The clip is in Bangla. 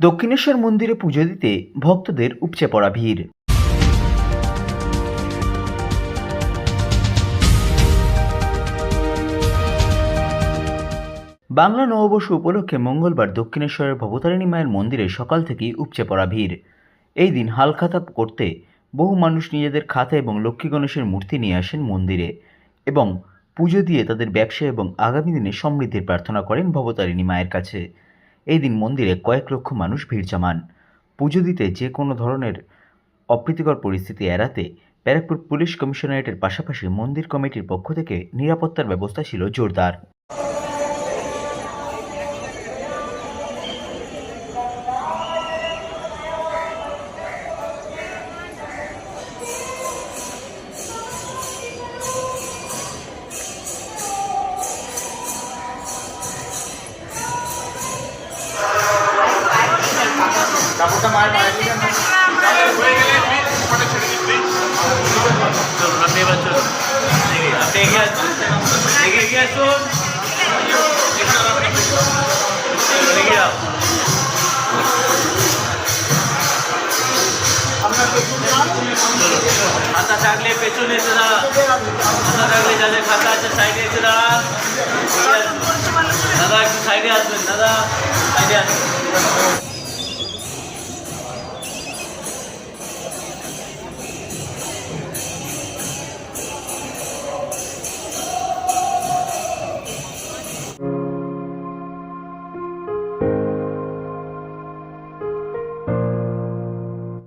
দক্ষিণেশ্বর মন্দিরে পুজো দিতে ভক্তদের উপচে পড়া ভিড়। বাংলা নববর্ষ উপলক্ষে মঙ্গলবার দক্ষিণেশ্বরের ভবতারিণী মায়ের মন্দিরে সকাল থেকেই উপচে পড়া ভিড়। এই দিন হালখাতা করতে বহু মানুষ নিজেদের খাতা এবং লক্ষ্মী গণেশের মূর্তি নিয়ে আসেন মন্দিরে এবং পুজো দিয়ে তাদের ব্যবসা এবং আগামী দিনে সমৃদ্ধির প্রার্থনা করেন ভবতারিণী মায়ের কাছে। এই দিন মন্দিরে কয়েক লক্ষ মানুষ ভিড় জমান। পুজো দিতে যে কোনো ধরনের অপ্রীতিকর পরিস্থিতি এড়াতে ব্যারাকপুর পুলিশ কমিশনারেটের পাশাপাশি মন্দির কমিটির পক্ষ থেকে নিরাপত্তার ব্যবস্থা ছিল জোরদার। ছেড়ে দিন, please। চলো আপনি এবার চলুন। আপনি এগিয়ে আসুন। এগিয়ে আসুন। এগিয়ে খাতা থাকলে পেছনে এসে দাঁড়া খাতা থাকলে যাদের খাতা আছে সাইডে এসে দাঁড়া দাদা একটু সাইডে আসবেন দাদা। সাইডে আসুন।